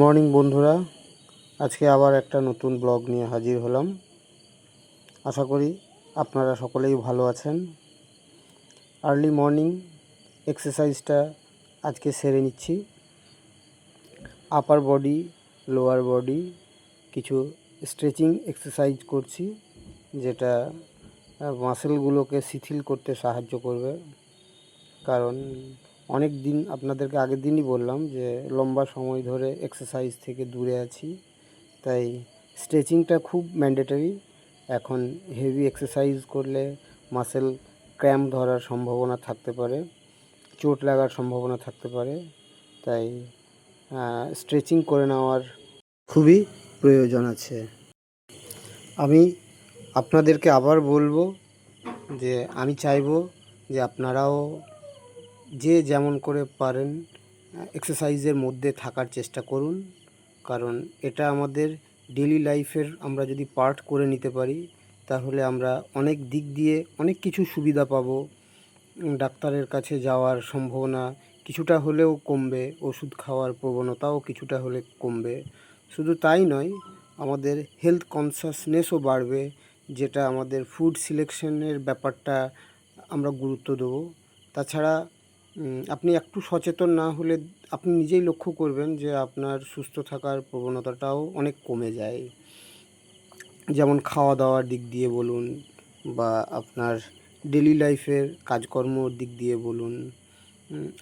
Morning বন্ধুরা, আজকে আবার একটা নতুন ব্লগ নিয়ে হাজির হলাম। আশা করি আপনারা সকলেই ভালো আছেন। আর্লি মর্নিং এক্সারসাইজটা আজকে সেরে নিচ্ছি। আপার বডি লোয়ার বডি কিছু স্ট্রেচিং এক্সারসাইজ করছি, যেটা মাসেলগুলোকে শিথিল করতে সাহায্য করবে। কারণ অনেক দিন আপনাদেরকে আগের দিনই বললাম যে লম্বা সময় ধরে এক্সারসাইজ থেকে দূরে আছি, তাই স্ট্রেচিংটা খুব ম্যান্ডেটরি এখন হেভি এক্সারসাইজ করলে মাসেল ক্র্যাম্প ধরার সম্ভাবনা থাকতে পারে, চোট লাগার সম্ভাবনা থাকতে পারে, তাই স্ট্রেচিং করে নেওয়ার খুবই প্রয়োজন আছে। আমি আপনাদেরকে আবার বলব যে, আমি চাইব যে আপনারাও যে যেমন করে পারেন এক্সারসাইজের মধ্যে থাকার চেষ্টা করুন। কারণ এটা আমাদের ডেলি লাইফের আমরা যদি পার্ট করে নিতে পারি, তাহলে আমরা অনেক দিক দিয়ে অনেক কিছু সুবিধা পাবো। ডাক্তারের কাছে যাওয়ার সম্ভাবনা কিছুটা হলেও কমবে, ওষুধ খাওয়ার প্রবণতাও কিছুটা হলে কমবে। শুধু তাই নয়, আমাদের হেলথ কনসাসনেসও বাড়বে, যেটা আমাদের ফুড সিলেকশনের ব্যাপারটা আমরা গুরুত্ব দেবো। তাছাড়া আপনি একটু সচেতন না হলে আপনি নিজেই লক্ষ্য করবেন যে আপনার সুস্থ থাকার প্রবণতাটাও অনেক কমে যায়। যেমন খাওয়া দাওয়ার দিক দিয়ে বলুন বা আপনার ডেলি লাইফের কাজকর্মর দিক দিয়ে বলুন।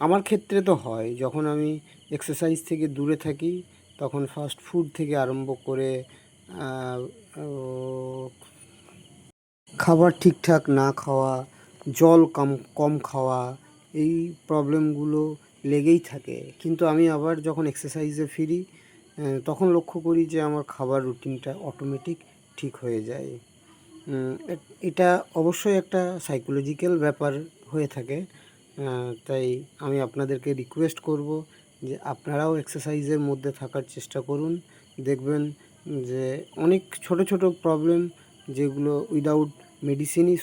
আমার ক্ষেত্রে তো হয়, যখন আমি এক্সারসাইজ থেকে দূরে থাকি, তখন ফাস্ট ফুড থেকে আরম্ভ করে খাবার ঠিকঠাক না খাওয়া, জল কম কম খাওয়া এই প্রবলেমগুলো লেগেই থাকে। কিন্তু আমি আবার যখন এক্সারসাইজে ফিরি তখন লক্ষ্য করি যে আমার খাবার রুটিনটা অটোমেটিক ঠিক হয়ে যায়। এটা অবশ্যই একটা সাইকোলজিক্যাল ব্যাপার হয়ে থাকে। তাই আমি আপনাদেরকে রিকোয়েস্ট করব যে আপনারাও এক্সারসাইজের মধ্যে থাকার চেষ্টা করুন। দেখবেন যে অনেক ছোট ছোট প্রবলেম যেগুলো উইদাউট মেডিসিনই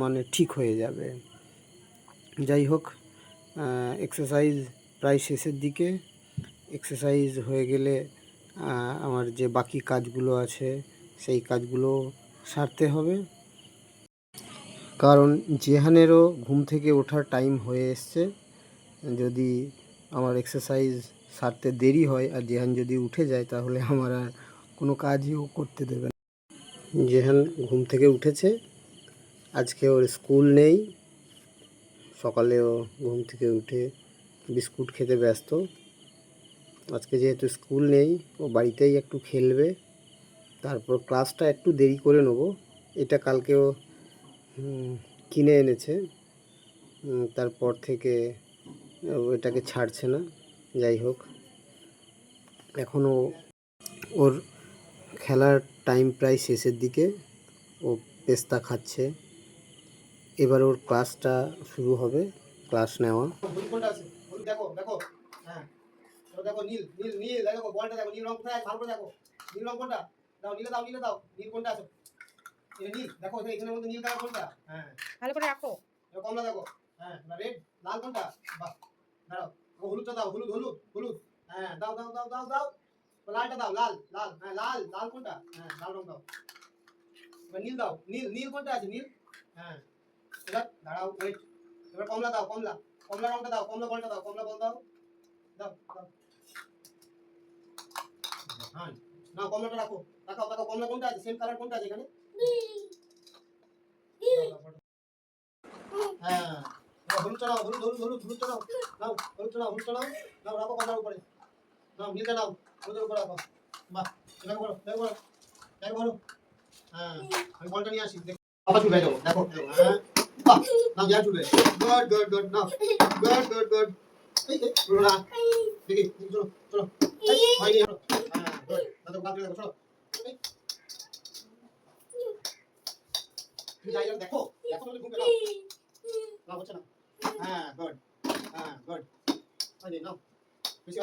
মানে ঠিক হয়ে যাবে। যাই হোক এক্সারসাইজ প্রায় শেষের দিকে। এক্সারসাইজ হয়ে গেলে আমার যে বাকি কাজগুলো আছে, সেই কাজগুলো সারতে হবে। কারণ জেহানেরও ঘুম থেকে ওঠার টাইম হয়ে এসছে, যদি আমার এক্সারসাইজ সারতে দেরি হয় আর জেহান যদি উঠে যায়, তাহলে আমার আর কোনো কাজই ও করতে দেবে না। জেহান ঘুম থেকে উঠেছে, আজকে ওর স্কুল নেই সকালেও ঘুম থেকে উঠে বিস্কুট খেতে ব্যস্ত। আজকে যেহেতু স্কুল নেই, ও বাড়িতেই একটু খেলবে। তারপর ক্লাসটা একটু দেরি করে নেব। এটা কালকেও কিনে এনেছে। তারপর থেকে এটাকে ছাড়ছে না। যাই হোক এখনও ওর খেলার টাইম প্রায় শেষের দিকে। ও পেস্তা খাচ্ছে। এবার ওর ক্লাসটা শুরু হবে ক্লাস নেওয়া। দেখো দেখো। হ্যাঁ। দেখো নীল নীল নীল। দেখো বলটা দেখো। নীল রং কোথায়? ভালো করে দেখো। নীল রং কোনটা? দাও নীলে দাও নীলে দাও। নীল কোনটা আছে? এটা নীল। দেখো মধ্যে নীল কালার কোনটা? হ্যাঁ। ভালো করে রাখো। কমলা দেখো। হ্যাঁ রেড লাল কোনটা? বাহ। দাঁড়াও। হলুদটা দাও। হলুদ হলুদ হলুদ। হ্যাঁ দাও দাও দাও দাও দাও। লালটা দাও লাল লাল। হ্যাঁ লাল। লাল কোনটা? হ্যাঁ লাল রং দাও। নীল দাও। নীল নীল কোনটা আছে? নীল? হ্যাঁ। এবার দাঁড়াও ওয়েট এবার কমলা দাও কমলা। কমলা রংটা দাও কমলা বলটা দাও কমলা বল দাও। দাও দাও। হ্যাঁ না কমলাটা রাখো রাখো রাখো কমলা কোনটা আছে সেম কালার কোনটা আছে এখানে? হ্যাঁ নাও হলুদ হলুদ বাহ বলো এটাকে বলো এটাকে বলো হ্যাঁ আমি বলটা নিয়ে আসি দেখো। আবার দেখো দেখো, হ্যাঁ। নাও যা চুলে গুড গুড গুড নাও গুড গুড গুড এই এই চলো না দেখি দেখি, চলো চলো হয়নি চলো হ্যাঁ গুড হ্যাঁ গুড হ্যাঁ হয়নি নাও বেশি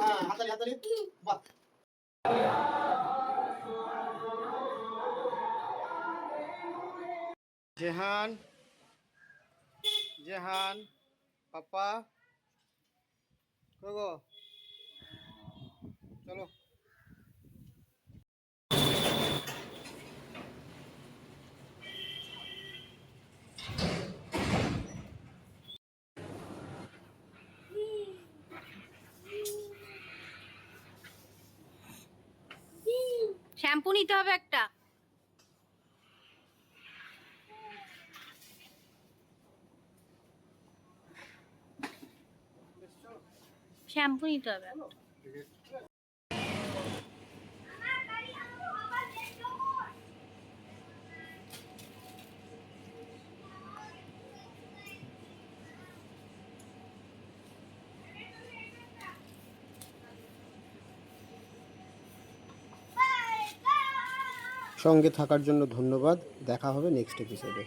হ্যাঁ হাতালি হাতালি বাহ জেহান জেহান পাপা গো? চলো। শ্যাম্পু নিতে হবে একটা। শ্যাম্পু নিতে হবে। সঙ্গে থাকার জন্য ধন্যবাদ। দেখা হবে নেক্সট এপিসোডে